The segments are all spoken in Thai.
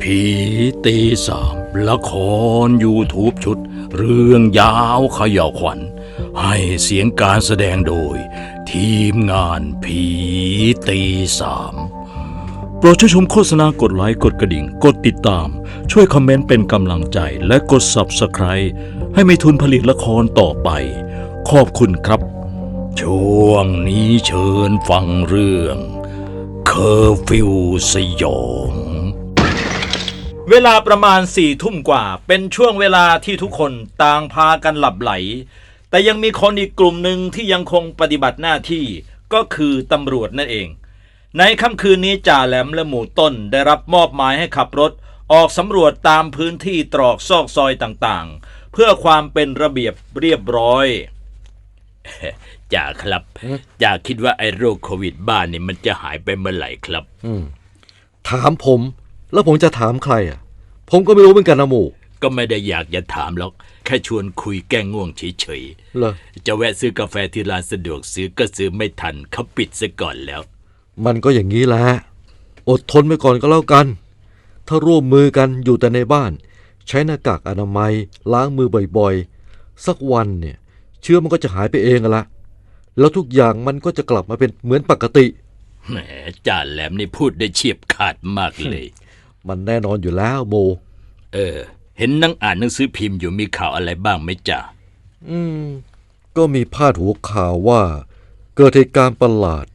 ผีตีสามละคร YouTube ชุด เรื่องยาวขย่าขวัญ ให้เสียงการแสดงโดย ทีมงานผีตีสามโปรดช่วยชมโฆษณากดไลค์กดกระดิ่ง กดติดตาม ช่วยคอมเมนต์เป็นกำลังใจและกด Subscribe ให้มีทุนผลิตละครต่อไป ขอบคุณครับ ช่วงนี้เชิญฟังเรื่อง เคอร์ฟิวสยอง เวลาประมาณสี่ทุ่มกว่า เป็นช่วงเวลาที่ทุกคนต่างพากันหลับไหล แต่ยังมีคนอีกกลุ่มหนึ่งที่ยังคงปฏิบัติหน้าที่ก็คือตำรวจนั่นเอง ในค่ำคืนนี้จ่าแหลมและหมู่ต้นได้รับมอบหมายให้ขับรถ ออกสำรวจตามพื้นที่ตรอกซอกซอยต่างๆ เพื่อความเป็นระเบียบเรียบร้อยจ่าครับจ่าคิดว่าไอ้โรคโควิดบ้านนี่มันจะหายไปเมื่อไหร่ครับถามผม แล้วผมจะถามใครอะ ผมก็ไม่รู้เหมือนกันนะหมู่ก็ไม่ได้อยากจะถามหรอก แค่ชวนคุยแก้ง่วงเฉยเหรอ ๆ จะแวะซื้อกาแฟที่ร้านสะดวกซื้อก็ซื้อไม่ทันเขาปิดซะก่อนแล้ว มันก็อย่างนี้แหละ อดทนไปก่อนก็แล้วกัน ถ้าร่วมมือกันอยู่แต่ในบ้าน ใช้หน้ากากอนามัย ล้างมือบ่อยๆ สักวันเนี่ย เชื้อมันก็จะหายไปเองอะละ แล้วทุกอย่างมันก็จะกลับมาเป็นเหมือนปกติ แหมจ่าแหลมนี่พูดได้เฉียบขาดมากเลย มันแน่นอนอยู่แล้วโมเออ เห็นนั่งอ่านหนังสือพิมพ์อยู่มีข่าวอะไรบ้างไหมจ่าอืม ก็มีพาดหัวข่าวว่า เกิดเหตุการณ์ประหลาด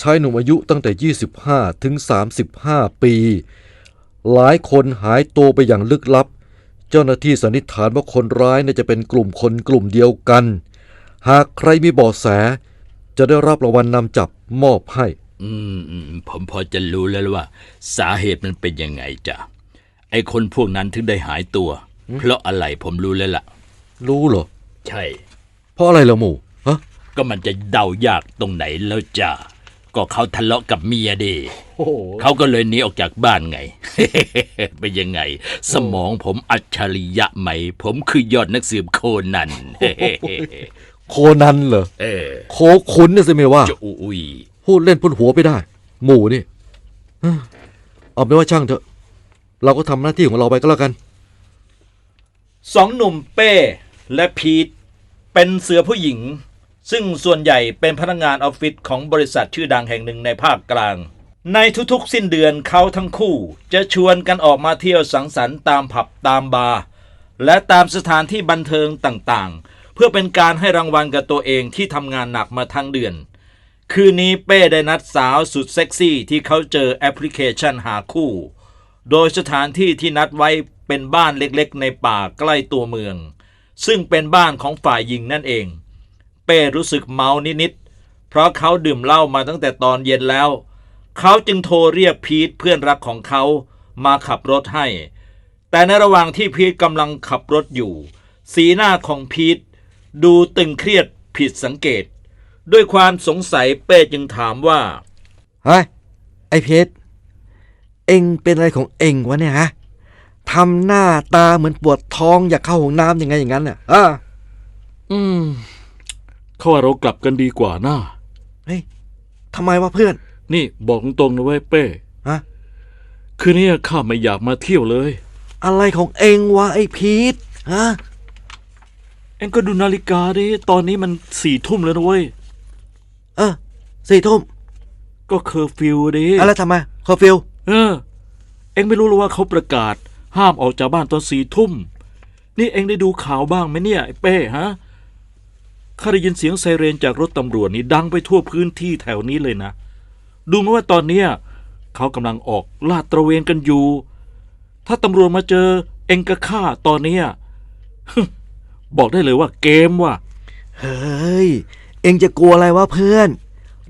ชายหนุ่มอายุตั้งแต่ 25 ถึง 35 ปี หลายคนหายตัวไปอย่างลึกลับ เจ้าหน้าที่สันนิษฐานว่าคนร้ายน่าจะเป็นกลุ่มคนกลุ่มเดียวกัน หากใครมีเบาะแส จะได้รับรางวัลนำจับมอบให้ อืมอืมผมพอจะรู้แล้วว่า สาเหตุมันเป็นยังไงจ่าไอ้คนพวกนั้นถึงได้หายตัว เพราะอะไรผมรู้แล้วล่ะ รู้เหรอ ใช่ เพราะอะไรล่ะหมู่ฮะก็มันจะเดายากตรงไหนแล้วจ้าก็เขาทะเลาะกับเมียดีโอ้โหเขาก็เลยหนีออกจากบ้านไง เป็นยังไง สมองผมอัจฉริยะไหม ผมคือยอดนักสืบโคนัน โคนันเหรอ เออโคขุนน่ะสิไม่ว่า จะอุ้ย พูดเล่นพูดหัวไปได้ หมู่นี่เอาเป็นว่าช่างเถอะ เราก็ทำหน้าที่ของเราไปก็แล้วกัน สองหนุ่มเป้และพีทเป็นเสือผู้หญิง ซึ่งส่วนใหญ่เป็นพนักงานออฟฟิศของบริษัทชื่อดังแห่งหนึ่งในภาคกลาง ในทุกๆสิ้นเดือนเขาทั้งคู่ จะชวนกันออกมาเที่ยวสังสรรค์ตามผับตามบาร์และตามสถานที่บันเทิงต่างๆ เพื่อเป็นการให้รางวัลกับตัวเองที่ทำงานหนักมาทั้งเดือน คืนนี้เป้ได้นัดสาวสุดเซ็กซี่ที่เขาเจอแอปพลิเคชันหาคู่ โดยสถานที่ที่นัดไว้เป็นบ้านเล็กๆ ในป่าใกล้ตัวเมือง ซึ่งเป็นบ้านของฝ่ายหญิงนั่นเอง เป้รู้สึกเมานิดๆเพราะเขาดื่มเหล้ามาตั้งแต่ตอนเย็นแล้ว เขาจึงโทรเรียกพีทเพื่อนรักของเขามาขับรถให้ แต่ในระหว่างที่พีทกำลังขับรถอยู่ สีหน้าของพีทดูตึงเครียดผิดสังเกต ด้วยความสงสัยเป้จึงถามว่าเฮ้ยไอ้เพชรเอ็งเป็นอะไรของเอ็งวะเนี่ยฮะทำหน้าตาเหมือนปวดท้องอยากเข้าห้องน้ำยังไงอย่างนั้นน่ะอ่าอืมเขาว่าเรากลับกันดีกว่านะเฮ้ยทำไมวะเพื่อน นี่บอกตรงๆนะเว้ยเป้ฮะคืนนี้ข้าไม่อยากมาเที่ยวเลย อะไรของเอ็งวะไอ้พีทฮะเอ็งก็ดูนาฬิกาดิ ตอนนี้มันสี่ทุ่มแล้วนะเว้ย เออสี่ทุ่มก็เคอร์ฟิวดิอะไรทำไมคอร์ฟิวเออ เอ็งไม่รู้หรอว่าเขาประกาศ ห้ามออกจากบ้านตอนสี่ทุ่ม นี่เอ็งได้ดูข่าวบ้างไหมเนี่ยไอ้เป้ฮะข้าได้ยินเสียงไซเรนจากรถตำรวจนี่ดังไปทั่วพื้นที่แถวนี้เลยนะ ดูไหมว่าตอนเนี้ยเขากำลังออกลาดตระเวนกันอยู่ ถ้าตำรวจมาเจอ เอ็งกับข้าตอนเนี้ย บอกได้เลยว่าเกมว่ะ เฮ้ย เอ็งจะกลัวอะไรวะเพื่อน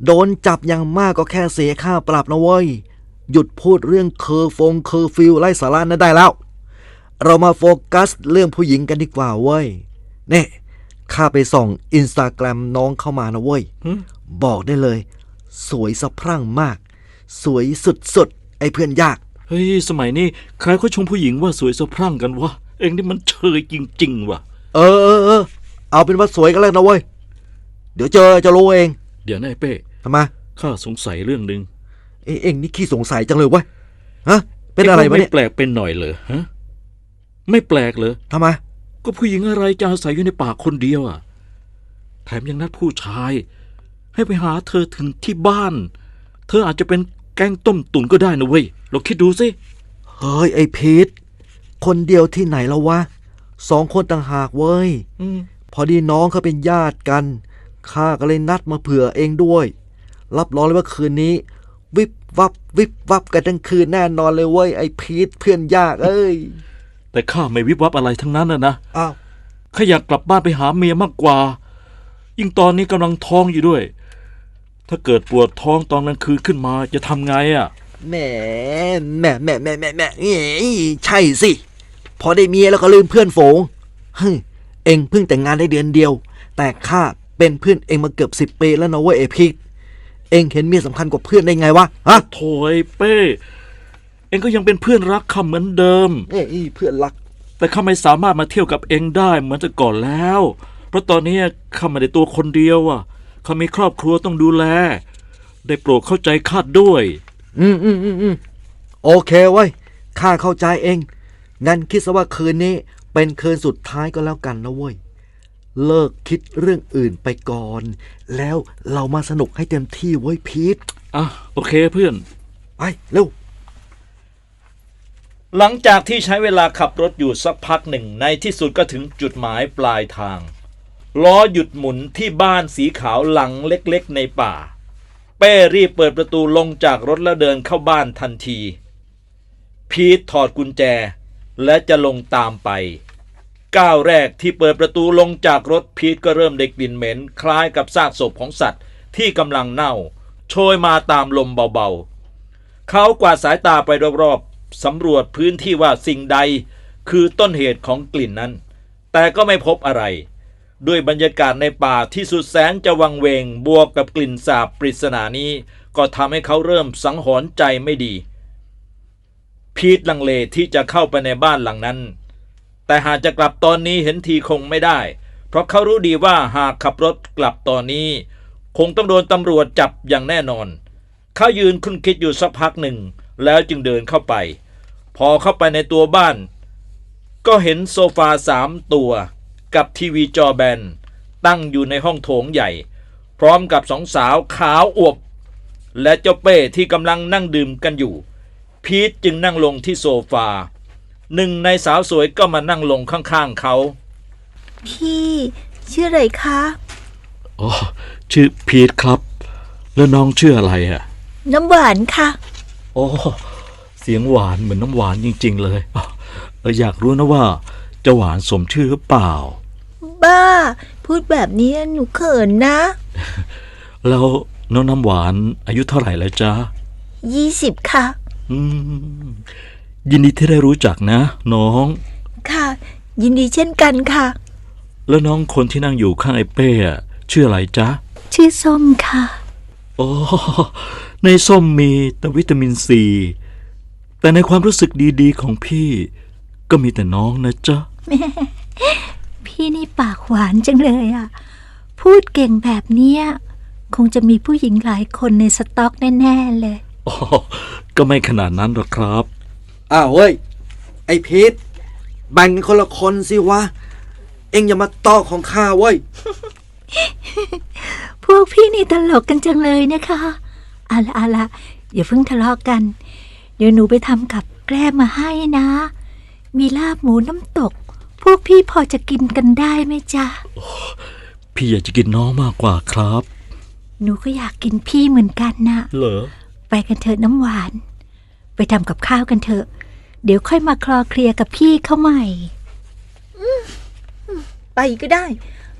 โดนจับอย่างมากก็แค่เสียค่าปรับนะเว้ย หยุดพูดเรื่องเคอร์ฟงเคอร์ฟิวไล่สาระนั้นได้แล้ว เรามาโฟกัสเรื่องผู้หญิงกันดีกว่าเว้ยเนี่ยข้าไปส่องอินสตาแกรมน้องเข้ามานะเว้ยหึบอกได้เลย สวยสะพรั่งมาก สวยสุดๆ ไอ้เพื่อนยาก เฮ้ย สมัยนี้ใครเขาชมผู้หญิงว่าสวยสะพรั่งกันวะ เอ็งนี่มันเชยจริงๆว่ะ เออเออเออเอาเป็นว่าสวยกันแล้วนะเว้ย เดี๋ยวเจอจะรู้เองเดี๋ยวนะไอ้เป้ทำไมข้าสงสัยเรื่องหนึ่งเอ้เอ็งนี่ขี้สงสัยจังเลยเว้ยฮะ เป็นอะไรวะเนี่ยไม่แปลกเป็นหน่อยเลยฮะไม่แปลกเลยทำไมก็ผู้หญิงอะไรจะอาศัยอยู่ในป่าคนเดียวอะแถมยังนัดผู้ชาย ให้ไปหาเธอถึงที่บ้าน เธออาจจะเป็นแกงต้มตุ๋นก็ได้นะเว้ยเราคิดดูสิเฮ้ยไอ้พีทคนเดียวที่ไหนแล้ววะสองคนต่างหากเว้ย อืม พอดีน้องเขาเป็นญาติกัน ข้าก็เลยนัดมาเผื่อเองด้วย รับรองเลยว่าคืนนี้ วิบวับวิบวับกันทั้งคืนแน่นอนเลยเว้ยไอ้พีทเพื่อนยากเอ้ย แต่ข้าไม่วิบวับอะไรทั้งนั้นนะนะอ้าวข้าอยากกลับบ้านไปหาเมียมากกว่า ยิ่งตอนนี้กำลังท้องอยู่ด้วย ถ้าเกิดปวดท้องตอนกลางคืนขึ้นมาจะทำไงอะ แหมแหมแหมแหมแหมแหมเอ้ยใช่สิ พอได้เมียแล้วก็ลืมเพื่อนฝูงเฮ้ยเองเพิ่งแต่งงานได้เดือนเดียว แต่ข้า เป็นเพื่อนเองมาเกือบสิบปีแล้วนะเว้ยไอพีทเองเห็นเมียสำคัญกว่าเพื่อนได้ไงวะฮะโถยเป้ เองก็ยังเป็นเพื่อนรักข้าเหมือนเดิม เอ้ยเพื่อนรัก แต่ข้าไม่สามารถมาเที่ยวกับเองได้เหมือนแต่ก่อนแล้ว เพราะตอนนี้ข้าไม่ได้ตัวคนเดียวอะข้ามีครอบครัวต้องดูแล ได้โปรดเข้าใจข้าด้วย อืมอืมอืมอืมโอเคเว้ยข้าเข้าใจเอง งั้นคิดซะว่าคืนนี้เป็นคืนสุดท้ายก็แล้วกันนะเว้ย เลิกคิดเรื่องอื่นไปก่อน แล้วเรามาสนุกให้เต็มที่เว้ยพีทอะโอเคเพื่อน ไปเร็ว หลังจากที่ใช้เวลาขับรถอยู่สักพักหนึ่งในที่สุดก็ถึงจุดหมายปลายทาง ล้อหยุดหมุนที่บ้านสีขาวหลังเล็กๆในป่า เป้รีบเปิดประตูลงจากรถแล้วเดินเข้าบ้านทันที พีทถอดกุญแจ และจะลงตามไป ก้าวแรกที่เปิดประตูลงจากรถพีทก็เริ่มได้กลิ่นเหม็น คล้ายกับซากศพของสัตว์ที่กำลังเน่า โชยมาตามลมเบาๆ เขากวาดสายตาไปรอบๆสำรวจพื้นที่ว่าสิ่งใด คือต้นเหตุของกลิ่นนั้น แต่ก็ไม่พบอะไร ด้วยบรรยากาศในป่าที่สุดแสนจะวังเวงบวกกับกลิ่นสาบปริศนานี้ ก็ทำให้เขาเริ่มสังหรณ์ใจไม่ดี พีทลังเลที่จะเข้าไปในบ้านหลังนั้น แต่หากจะกลับตอนนี้เห็นทีคงไม่ได้ เพราะเขารู้ดีว่าหากขับรถกลับตอนนี้ คงต้องโดนตำรวจจับอย่างแน่นอน เขายืนคุ้นคิดอยู่สักพักหนึ่ง แล้วจึงเดินเข้าไป พอเข้าไปในตัวบ้าน ก็เห็นโซฟาสามตัว กับทีวีจอแบน ตั้งอยู่ในห้องโถงใหญ่ พร้อมกับสองสาวขาวอวบ และเจ้าเป้ที่กำลังนั่งดื่มกันอยู่ พีทจึงนั่งลงที่โซฟา หนึ่งในสาวสวยก็มานั่งลงข้างๆเขา พี่ชื่ออะไรคะ อ๋อ ชื่อพีทครับ แล้วน้องชื่ออะไรอะ น้ำหวานค่ะ โอ้ เสียงหวานเหมือนน้ำหวานจริง ๆ เลยอะเอออยากรู้นะว่า จะหวานสมชื่อหรือเปล่า บ้า พูดแบบนี้หนูเขินนะ แล้วน้องน้ำหวานอายุเท่าไหร่แล้วจ๊ะยี่สิบค่ะ อืม ยินดีที่ได้รู้จักนะ น้อง ค่ะ ยินดีเช่นกันค่ะ แล้วน้องคนที่นั่งอยู่ข้างไอ้เป้อะชื่ออะไรจ๊ะ ชื่อส้มค่ะ โอ้ในส้มมีแต่วิตามินซี แต่ในความรู้สึกดีๆของพี่ ก็มีแต่น้องนะจ๊ะ พี่นี่ปากหวานจังเลยอะ พูดเก่งแบบเนี้ย คงจะมีผู้หญิงหลายคนในสต็อกแน่ ๆ เลย อ๋อก็ไม่ขนาดนั้นหรอกครับ อ้าวเว้ย ไอ้พีทแบ่งกันคนละคนสิวะ เอ็งอย่ามาตอกของข้าเว้ย พวกพี่นี่ตลกกันจังเลยนะคะเอาละเอาละอย่าเพิ่งทะเลาะกัน เดี๋ยวหนูไปทำกับแกล้มมาให้นะ มีลาบหมูน้ำตก พวกพี่พอจะกินกันได้ไหมจ๊ะ พี่อยากจะกินน้องมากกว่าครับ หนูก็อยากกินพี่เหมือนกันนะ เหรอ ไปกันเถอะน้ำหวาน ไปทำกับข้าวกันเถอะ เดี๋ยวค่อยมาคลอเคลียร์กับพี่เขาใหม่ ไปก็ได้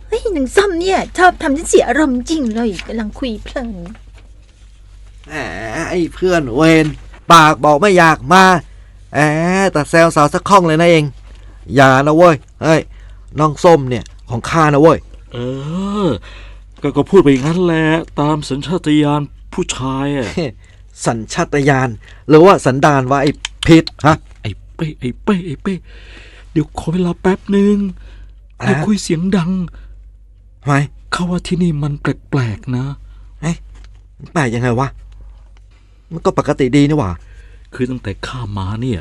เฮ้ยหนังซ้ำเนี่ย ชอบทำฉันเสียอารมณ์จริงเลยกำลังคุยเพลินแหมไอ้เพื่อนเวนปากบอกไม่อยากมาแหมแต่แซวสาวสักข้องเลยนะเอง อย่านะเว้ยเฮ้ยน้องส้มเนี่ยของข้านะเว้ย เออ ก็ก็พูดไปอย่างนั้นแหละตามสัญชาตญาณผู้ชายอะ สัญชาตญาณหรือว่าสันดานวะไอ้พิษฮะไอ้ เป้ไอ้เป้ไอ้เป้เดี๋ยวขอเวลาแป๊บหนึ่งอะไรอย่าคุยเสียงดังทำไมเขาว่าที่นี่มันแปลกๆนะเฮ้ยแปลกยังไงวะมันก็ปกติดีนี่หว่า คือตั้งแต่ข้ามาเนี่ย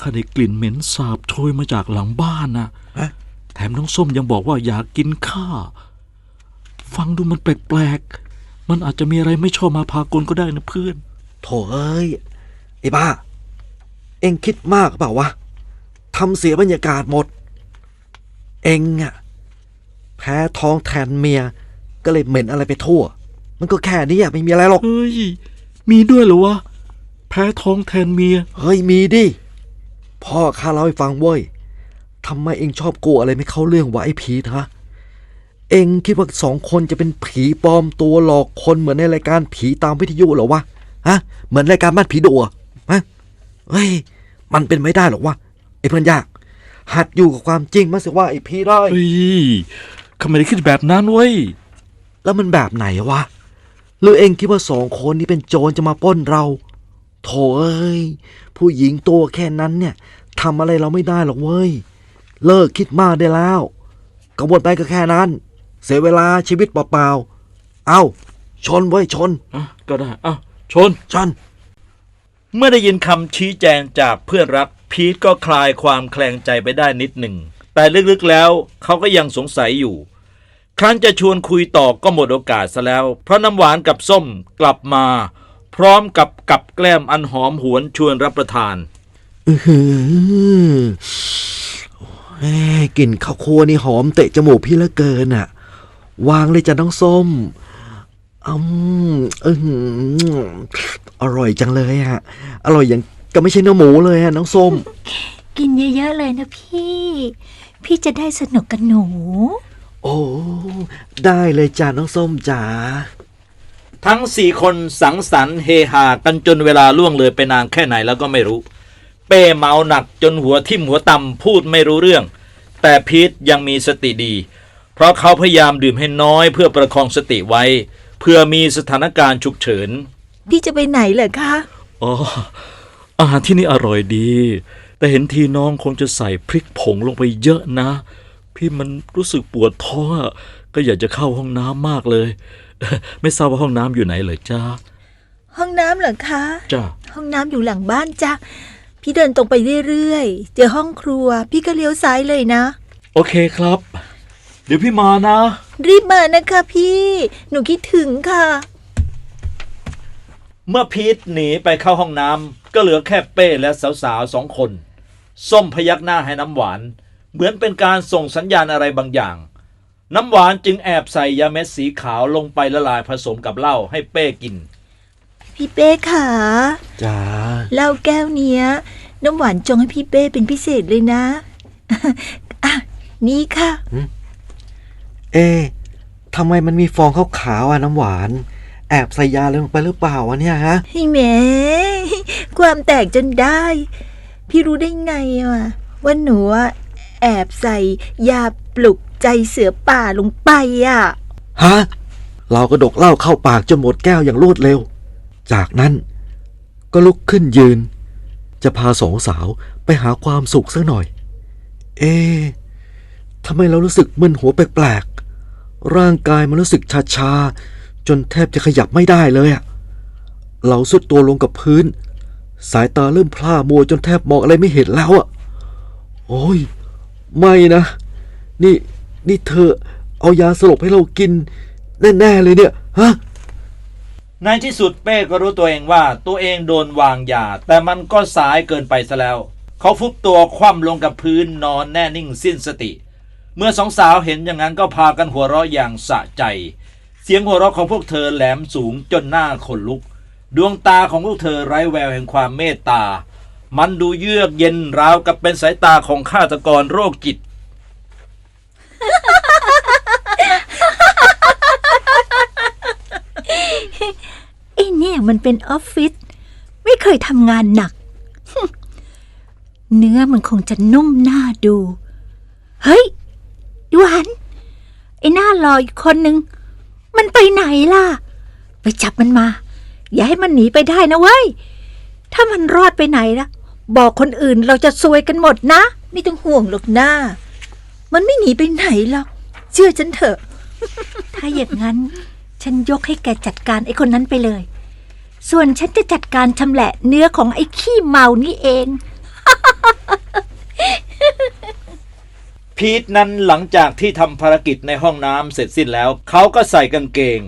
ข้าได้กลิ่นเหม็นสาบโชยมาจากหลังบ้านนะฮะแถมน้องส้มยังบอกว่าอยากกินข้าฟังดูมันแปลกๆมันอาจจะมีอะไรไม่ชอบมาพากลก็ได้นะเพื่อน โถเอ้ยไอ้บ้า เอ็งคิดมากเปล่าวะทำเสียบรรยากาศหมด เอ็งอะแพ้ท้องแทนเมีย ก็เลยเหม็นอะไรไปทั่ว มันก็แค่นี้อะไม่มีอะไรหรอก เฮ้ย มีด้วยเหรอวะ แพ้ท้องแทนเมีย เฮ้ยมีดิ พ่อข้าเล่าให้ฟังเว้ยทำไมเองชอบกลัวอะไรไม่เข้าเรื่องวะไอ้ผีฮะ เองคิดว่าสองคนจะเป็นผีปลอมตัวหลอกคนเหมือนในรายการผีตามวิทยุเหรอวะ ฮะ เหมือนรายการบ้านผีดุอะฮะ เฮ้ย มันเป็นไม่ได้หรอกวะไอ้เพื่อนยาก หัดอยู่กับความจริงมาสิว่าไอ้ผีได้เฮ้ยข้าไม่ได้คิดแบบนั้นเว้ย แล้วมันแบบไหนวะ หรือเองคิดว่าสองคนนี้เป็นโจรจะมาปล้นเรา โถเอ้ย ผู้หญิงตัวแค่นั้นเนี่ยทำอะไรเราไม่ได้หรอกเว้ย เลิกคิดมากได้แล้วกระบวนไปก็แค่นั้น เสียเวลาชีวิตเปล่าๆ เอาชนเว้ยชน อะก็ได้อะชน ชน เมื่อได้ยินคำชี้แจงจากเพื่อนรักพีทก็คลายความแคลงใจไปได้นิดหนึ่ง แต่ลึกๆแล้วเขาก็ยังสงสัยอยู่ ครั้นจะชวนคุยต่อก็หมดโอกาสซะแล้ว เพราะน้ำหวานกับส้มกลับมา พร้อมกับกับแกล้มอันหอมหวนชวนรับประทานอือหือกลิ่นข้าวคั่วนี่หอมเตะจมูกพี่เหลือเกินอะวางเลยจ้ะน้องส้มอืมอือหื ออร่อยจังเลยฮะ อร่อยอย่างก็ไม่ใช่เนื้อหมูเลยฮะน้องส้ม กินเยอะๆเลยนะพี่ พี่จะได้สนุกกับหนู โอ้ได้เลยจ้าน้องส้มจ๋าทั้งสี่คนสังสรรค์เฮฮากันจนเวลาล่วงเลยไปนานแค่ไหนแล้วก็ไม่รู้ เป้เมาหนักจนหัวทิ่มหัวตำพูดไม่รู้เรื่อง แต่พีทยังมีสติดี เพราะเขาพยายามดื่มให้น้อยเพื่อประคองสติไว้ เพื่อมีสถานการณ์ฉุกเฉิน พี่จะไปไหนเหรอคะ อ๋อ อาหารที่นี่อร่อยดี แต่เห็นทีน้องคงจะใส่พริกผงลงไปเยอะนะ พี่มันรู้สึกปวดท้องอะก็อยากจะเข้าห้องน้ำมากเลย ไม่ทราบว่าห้องน้ำอยู่ไหนเลยจ้าห้องน้ำเหรอคะ จ้าห้องน้ำอยู่หลังบ้านจ้ะพี่เดินตรงไปเรื่อยๆ เจอห้องครัว พี่ก็เลี้ยวซ้ายเลยนะ โอเคครับ เดี๋ยวพี่มานะ รีบมานะคะพี่ หนูคิดถึงค่ะ เมื่อพีทหนีไปเข้าห้องน้ำก็เหลือแค่เป้และสาวๆสองคน ส้มพยักหน้าให้น้ำหวาน เหมือนเป็นการส่งสัญญาณอะไรบางอย่าง น้ำหวานจึงแอบใส่ยาเม็ดสีขาวลงไปละลายผสมกับเหล้าให้เป้กิน พี่เป้ค่ะจ๋าเหล้าแก้วเนี้ย น้ำหวานจงให้พี่เป้เป็นพิเศษเลยนะอะนี่ค่ะ เอ๊ะทำไมมันมีฟองขาวๆอะน้ำหวาน แอบใส่ยาอะไรลงไปหรือเปล่าวะเนี่ยฮะให้แหมความแตกจนได้ พี่รู้ได้ไงอะว่าหนูอะแอบใส่ยาปลุกใจเสือป่าลงไปอะ ฮะ เราก็ดกเหล้าเข้าปากจนหมดแก้วอย่างรวดเร็ว จากนั้นก็ลุกขึ้นยืน จะพาสองสาวไปหาความสุขสักหน่อย เอ๊ะทำไมเรารู้สึกมึนหัวแปลกๆ ร่างกายมันรู้สึกชาๆ จนแทบจะขยับไม่ได้เลยอะเราสุดตัวลงกับพื้น สายตาเริ่มพร่ามัวจนแทบมองอะไรไม่เห็นแล้วอะโอ้ย ไม่นะ นี่นี่เธอเอายาสลบให้เรากิน แน่ๆเลยเนี่ยฮะในที่สุดเป้ก็รู้ตัวเองว่าตัวเองโดนวางยา แต่มันก็สายเกินไปซะแล้ว เขาฟุบตัวคว่ำลงกับพื้นนอนแน่นิ่งสิ้นสติ เมื่อสองสาวเห็นอย่างนั้นก็พากันหัวเราะอย่างสะใจ สียงหัวเราะของพวกเธอแหลมสูงจนหน้าขนลุก ดวงตาของพวกเธอไร้แววแห่งความเมตตา มันดูเยือกเย็นราวกับเป็นสายตาของฆาตกรโรคจิต ไอ้เนี่ยมันเป็นออฟฟิศไม่เคยทำงานหนัก เนื้อมันคงจะนุ่มน่าดู เฮ้ยดวนไอ้หน้ารออีกคนนึง มันไปไหนล่ะ ไปจับมันมา อย่าให้มันหนีไปได้นะเว้ย ถ้ามันรอดไปไหนล่ะ บอกคนอื่นเราจะซวยกันหมดนะ ไม่ต้องห่วงหรอกหน้า มันไม่หนีไปไหนหรอก เชื่อฉันเถอะ ถ้าอย่างนั้น ฉันยกให้แกจัดการไอ้คนนั้นไปเลย ส่วนฉันจะจัดการชำแหละเนื้อของไอ้ขี้เมานี่เอง พีทนั้นหลังจากที่ทำภารกิจในห้องน้ำเสร็จสิ้นแล้ว เขาก็ใส่กางเกง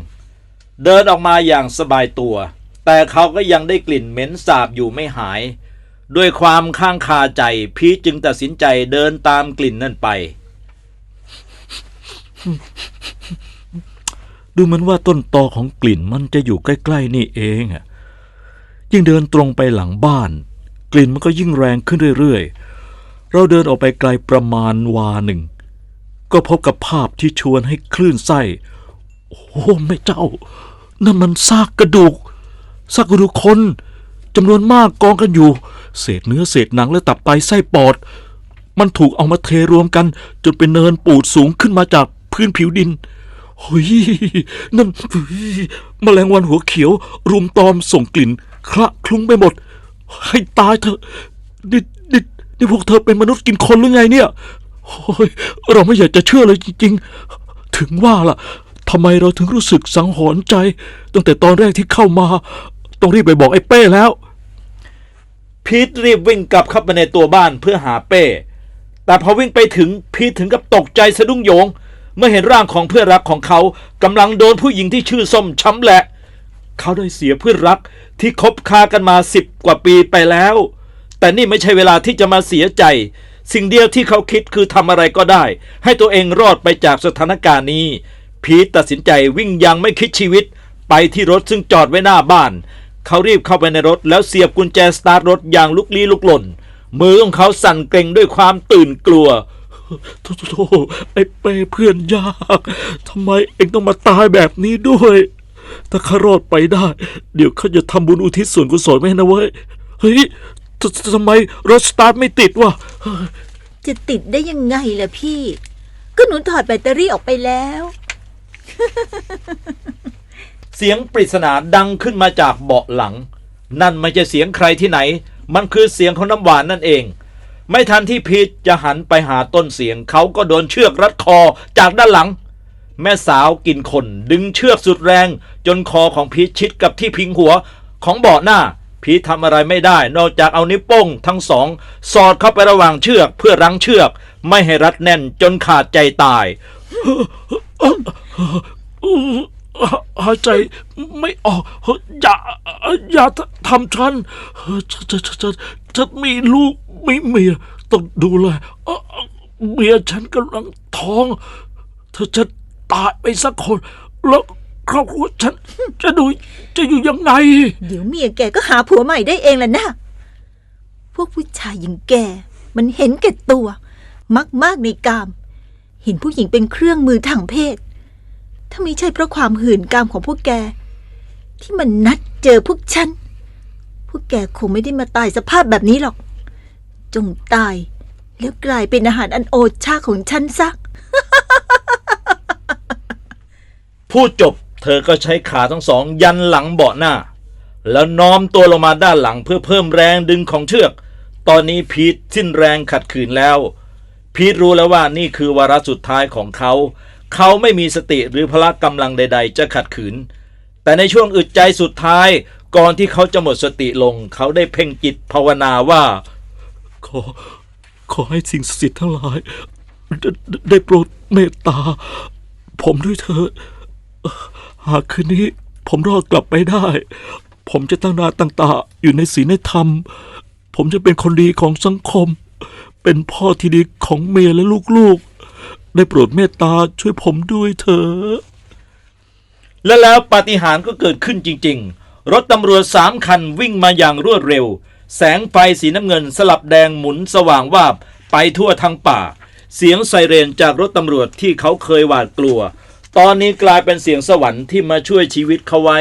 เดินออกมาอย่างสบายตัว แต่เขาก็ยังได้กลิ่นเหม็นสาบอยู่ไม่หาย ด้วยความข้างคาใจ พีทจึงตัดสินใจเดินตามกลิ่นนั่นไป ดูเหมือนว่าต้นตอของกลิ่นมันจะอยู่ใกล้ ๆ นี่เองอะยิ่งเดินตรงไปหลังบ้าน กลิ่นมันก็ยิ่งแรงขึ้นเรื่อย ๆ เราเดินออกไปไกลประมาณวาหนึ่ง ก็พบกับภาพที่ชวนให้คลื่นไส้ โอ้แม่เจ้า นั่นมันซากกระดูก ซากกระดูกคนจำนวนมากกองกันอยู่ เศษเนื้อเศษหนังและตับไตไส้ปอด มันถูกเอามาเทรวมกัน จนเป็นเนินปูดสูงขึ้นมาจากพื้นผิวดินเฮ้ยนั่นเฮ้ยแมลงวันหัวเขียว รุมตอมส่งกลิ่นคละคลุ้งไปหมด ให้ตายเถอะ นี่พวกเธอเป็นมนุษย์กินคนหรือไงเนี่ยโอ้ยเราไม่อยากจะเชื่อเลยจริง ๆ ถึงว่าล่ะทำไมเราถึงรู้สึกสังหรณ์ใจ ตั้งแต่ตอนแรกที่เข้ามา ต้องรีบไปบอกไอ้เป้แล้ว พีทรีบวิ่งกลับเข้าไปในตัวบ้านเพื่อหาเป้ แต่พอวิ่งไปถึงพีทถึงกับตกใจสะดุ้งโยง เมื่อเห็นร่างของเพื่อนรักของเขากำลังโดนผู้หญิงที่ชื่อส้มช้ำแหละ เขาได้เสียเพื่อนรักที่คบค้ากันมาสิบกว่าปีไปแล้ว แต่นี่ไม่ใช่เวลาที่จะมาเสียใจ สิ่งเดียวที่เขาคิดคือทำอะไรก็ได้ ให้ตัวเองรอดไปจากสถานการณ์นี้ พีทตัดสินใจวิ่งอยังไม่คิดชีวิต ไปที่รถซึ่งจอดไว้หน้าบ้าน เขารีบเข้าไปในรถแล้วเสียบกุญแจสตาร์ทรถอย่างลุกลี้ลุกลนมือของเขาสั่นเกร็งด้วยความตื่นกลัวโธ่โธ่ไอ้เป้เพื่อนยากทำไมเอ็งต้องมาตายแบบนี้ด้วย ถ้าข้ารอดไปได้ เดี๋ยวเขาจะทำบุญอุทิศส่วนกุศลไม่ให้นะเว้ย เฮ้ย ทททำไมรถสตาร์ทไม่ติดวะจะติดได้ยังไงล่ะพี่ ก็หนูถอดแบตเตอรี่ออกไปแล้ว เสียงปริศนาดังขึ้นมาจากเบาะหลัง นั่นไม่ใช่เสียงใครที่ไหน มันคือเสียงของน้ำหวานนั่นเอง ไม่ทันที่พีทจะหันไปหาต้นเสียง เขาก็โดนเชือกรัดคอจากด้านหลัง แม่สาวกินคนดึงเชือกสุดแรง จนคอของพีทชิดกับที่พิงหัวของเบาะหน้า พีทำอะไรไม่ได้ นอกจากเอานิ้วโป้งทั้งสอง สอดเข้าไประหว่างเชือกเพื่อรั้งเชือก ไม่ให้รัดแน่นจนขาดใจตายหายใจไม่ออก อย่า อย่าทำฉันฉันฉันฉันฉันมีลูกมีเมียต้องดูแลเมียฉันกำลังท้องถ้าฉันตายไปสักคน แล้ว ครอบครัวฉันจะดูจะอยู่ยังไง เดี๋ยวเมียแกก็หาผัวใหม่ได้เองแหละนะ พวกผู้ชายอย่างแก มันเห็นแก่ตัว มักมากในกาม เห็นผู้หญิงเป็นเครื่องมือทางเพศ ถ้าไม่ใช่เพราะความหื่นกามของพวกแก ที่มันนัดเจอพวกฉัน พวกแกคงไม่ได้มาตายสภาพแบบนี้หรอก จงตาย แล้วกลายเป็นอาหารอันโอชาของฉันซะพูดจบ เธอก็ใช้ขาทั้งสองยันหลังเบาะหน้า แล้วน้อมตัวลงมาด้านหลังเพื่อเพิ่มแรงดึงของเชือก ตอนนี้พีทสิ้นแรงขัดขืนแล้ว พีทรู้แล้วว่านี่คือวาระสุดท้ายของเขา เขาไม่มีสติหรือพละกำลังใด ๆ จะขัดขืน แต่ในช่วงอึดใจสุดท้าย ก่อนที่เขาจะหมดสติลง เขาได้เพ่งจิตภาวนาว่า ขอ ขอให้สิ่งศักดิ์สิทธิ์ทั้งหลายไดได้โปรดเมตตา ผมด้วยเถิด หากคืนนี้ผมรอดกลับไปได้ ผมจะตั้งนาตั้งตาอยู่ในศีลในธรรม ผมจะเป็นคนดีของสังคม เป็นพ่อที่ดีของเมียและลูกๆ ได้โปรดเมตตาช่วยผมด้วยเถอะและแล้วปาฏิหาริย์ก็เกิดขึ้นจริง ๆ รถตำรวจสามคันวิ่งมาอย่างรวดเร็ว แสงไฟสีน้ำเงินสลับแดงหมุนสว่างวาบไปทั่วทั้งป่า เสียงไซเรนจากรถตำรวจที่เขาเคยหวาดกลัว ตอนนี้กลายเป็นเสียงสวรรค์ที่มาช่วยชีวิตเขาไว้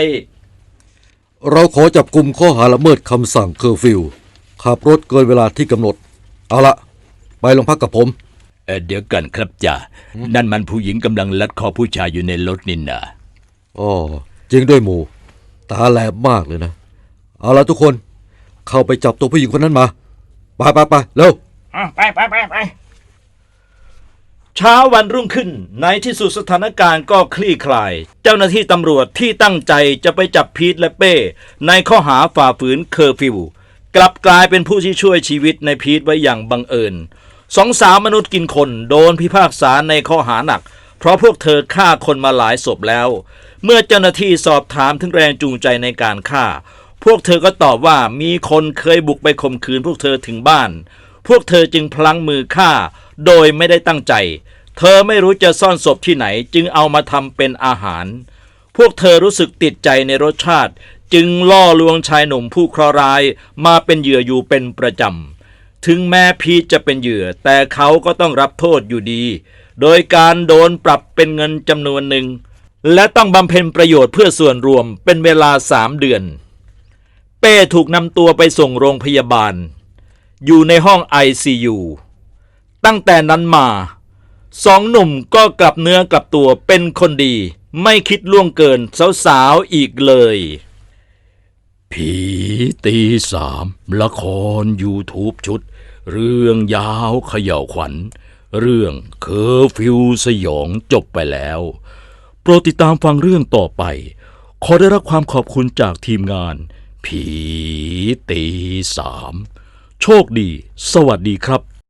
เราขอจับกลุ่มข้อหาละเมิดคำสั่งเคอร์ฟิวขับรถเกินเวลาที่กำหนด เอาละไปโรงพักกับผม เอ่อเดี๋ยวกันครับจ่านั่นมันผู้หญิงกำลังลัดคอผู้ชายอยู่ในรถนี่นาอ๋อจริงด้วยหมู ตาแหลมมากเลยนะ เอาละทุกคน เข้าไปจับตัวผู้หญิงคนนั้นมา ไปไปไปเร็วไปไปไปไป เช้าวันรุ่งขึ้น ในที่สุดสถานการณ์ก็คลี่คลาย เจ้าหน้าที่ตำรวจที่ตั้งใจจะไปจับพีทและเป้ ในข้อหาฝ่าฝืนเคอร์ฟิว กลับกลายเป็นผู้ที่ช่วยชีวิตในพีทไว้อย่างบังเอิญสองสาวมนุษย์กินคนโดนพิพากษาในข้อหาหนัก เพราะพวกเธอฆ่าคนมาหลายศพแล้ว เมื่อเจ้าหน้าที่สอบถามถึงแรงจูงใจในการฆ่า พวกเธอก็ตอบว่ามีคนเคยบุกไปข่มขืนพวกเธอถึงบ้าน พวกเธอจึงพลั้งมือฆ่า โดยไม่ได้ตั้งใจ เธอไม่รู้จะซ่อนศพที่ไหน จึงเอามาทำเป็นอาหาร พวกเธอรู้สึกติดใจในรสชาติ จึงล่อลวงชายหนุ่มผู้เคราะห์ร้ายมาเป็นเหยื่ออยู่เป็นประจำ ถึงแม้พีจะเป็นเหยื่อ แต่เขาก็ต้องรับโทษอยู่ดี โดยการโดนปรับเป็นเงินจำนวนหนึ่ง และต้องบำเพ็ญประโยชน์เพื่อส่วนรวมเป็นเวลาสามเดือน เป้ถูกนำตัวไปส่งโรงพยาบาล อยู่ในห้อง ICU ตั้งแต่นั้นมาสองหนุ่มก็กลับเนื้อกลับตัวเป็นคนดี ไม่คิดล่วงเกินสาวๆอีกเลย ผีตีสามละคร YouTube ชุด เรื่องยาวเขย่าวขวัญ เรื่องเคอร์ฟิวสยองจบไปแล้ว โปรดติดตามฟังเรื่องต่อไป ขอได้รับความขอบคุณจากทีมงาน ผีตีสามโชคดี สวัสดีครับ